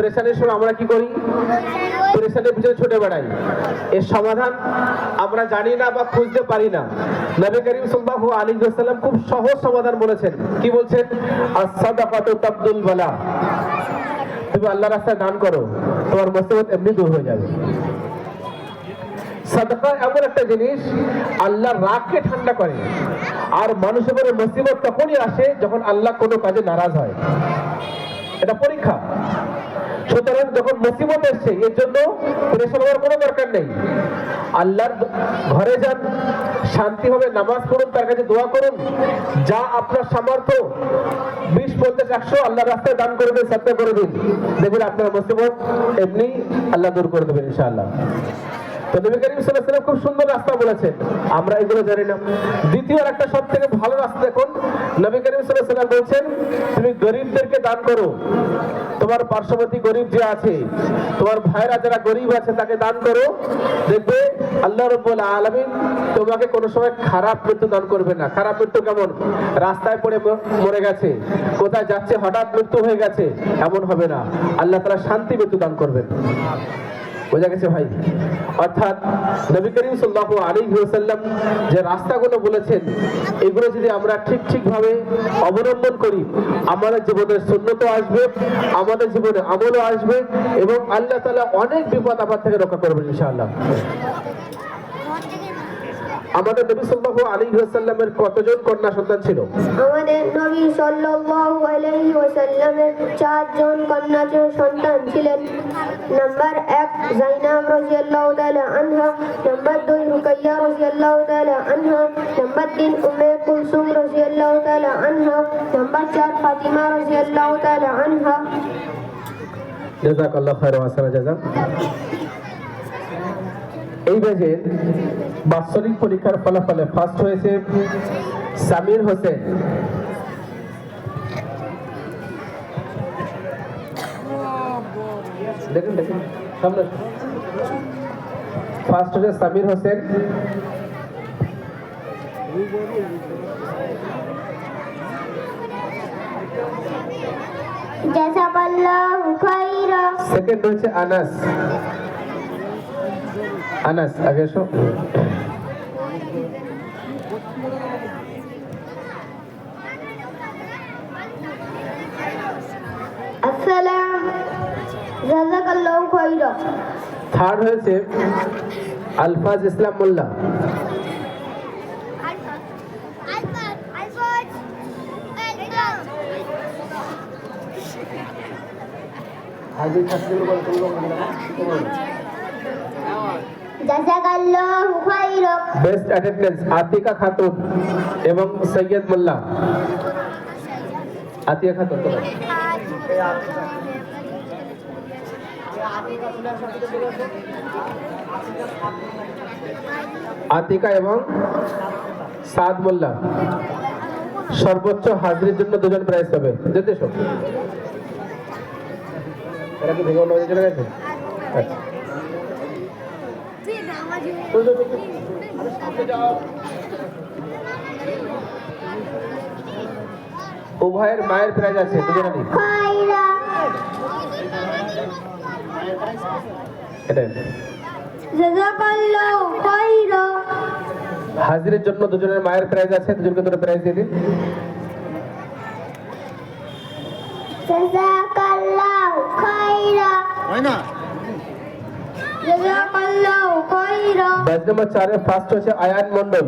পরেশানির সময় আমরা কি করি? পরেশানির পিছনে ছুটে বেড়াই। এর সমাধান আমরা জানি না বা খুঁজতে পারি না। নবী করিম সাল্লাল্লাহু আলাইহি ওয়াসাল্লাম খুব সহজ সমাধান বলেছেন। কি বলছেন? as-সাদাকাতু তাবদুল বালা। তুমি আল্লাহ রাস্তায় দান করো, তোমার মুসিবত এমনি দূর হয়ে যাবে। সাদকা এমন একটা জিনিস, আল্লাহ রাগকে ঠান্ডা করে। আর মানুষের উপরে মুসিবত তখনই আসে যখন আল্লাহ কোনো কাজে নারাজ হয়। এটা পরীক্ষা। সুতরাং যখন মুসিবত এসছে, এর জন্য প্রেশার হওয়ার কোনো দরকার নেই। আল্লাহর ঘরে যান শান্তিভাবে নামাজ পড়ুন, তার কাছে দোয়া করুন। যা আপনার সামর্থ্য, বিশ, পঞ্চাশ, একশো আল্লাহ রাস্তায় দান করে দিন সাথে করে দিন। দেখবেন আপনার মুসিবত এমনি আল্লাহ দূর করে দেবেন, ইনশাআল্লাহ। খুব সুন্দর রাস্তা বলেছেন। আমরা এগুলো জানি না। দ্বিতীয় একটা সব থেকে ভালো রাস্তা দেখুন। নবী করিম আলাইহি বলছেন, তুমি গরিবদেরকে দান করো। তোমার পার্শ্ববর্তী গরিব যে আছে, তোমার ভাইরা যারা গরিব আছে, তাকে দান করো। দেখবে আল্লাহ রব্বুল আলামিন তোমাকে কোনো সময় খারাপ মৃত্যু দান করবে না। খারাপ মৃত্যু কেমন? রাস্তায় পড়ে মরে গেছে। কোথায় যাচ্ছে, হঠাৎ মৃত্যু হয়ে গেছে, এমন হবে না। আল্লাহ তারা শান্তি মৃত্যু দান করবেন। বোঝা গেছে ভাই? অর্থাৎ নবী করিম সাল্লাল্লাহু আলাইহি ওয়াসাল্লাম যে রাস্তাগুলো বলেছেন, এগুলো যদি আমরা ঠিক ঠিকভাবে অবলম্বন করি, আমাদের জীবনে শূন্যত আসবে, আমাদের জীবনে আমলও আসবে এবং আল্লাহ তালা অনেক বিপদ আপদ থেকে রক্ষা করবেন ইনশাআল্লাহ। আমাদের নবী সাল্লাল্লাহু আলাইহি ওয়াসাল্লামের কতজন কন্যা সন্তান ছিল? আমাদের নবী সাল্লাল্লাহু আলাইহি ওয়াসাল্লামের চারজন কন্যা সন্তান ছিলেন। নাম্বার এক জাইনাব রাদিয়াল্লাহু তাআলা আনহা নাম্বার দুই রুকাইয়া রাদিয়াল্লাহু তাআলা আনহা নাম্বার তিন উম্মে কুলসুম রাদিয়াল্লাহু তাআলা আনহা নাম্বার চার ফাতিমা রাদিয়াল্লাহু তাআলা আনহা। জাজাকাল্লাহ খায়র ওয়াসানা জাজা এই ব্যাচে বাৎসরিক পরীক্ষার ফলাফলে ফার্স্ট হয়েছে সামির হোসেন। দেখুন দেখুন সামনে। ফার্স্ট হয়েছে সামির হোসেন। সেকেন্ড হয়েছে আনাস। আনাস আগে এসো থার্ড হয়েছে আলফাজ ইসলাম মোল্লা। জাযাকাল্লাহু খাইরা বেস্ট অ্যাটেন্ডেন্স আতিকা খাতুন এবং সৈয়দ মোল্লা। খাতুন আতিকা এবং সাদ মোল্লা। সর্বোচ্চ হাজিরির জন্য দুজন প্রাইজ পাবে। যেতে সব কি গেছে? আচ্ছা চলো, চলো, চলো। আরে সামনে যাও। উভয়ের মায়ের প্রাইজ আছে দুজনেরই হাজিরের জন্য দুজনের মায়ের প্রাইজ আছে দুজনকে দুটো প্রাইজ দিয়ে দিন। জাযাকাল্লাহু খাইরা হয় না জাযাকাল্লাহু খাইরা ব্যাচ নম্বর চারে ফার্স্ট হচ্ছে আয়ান মন্ডল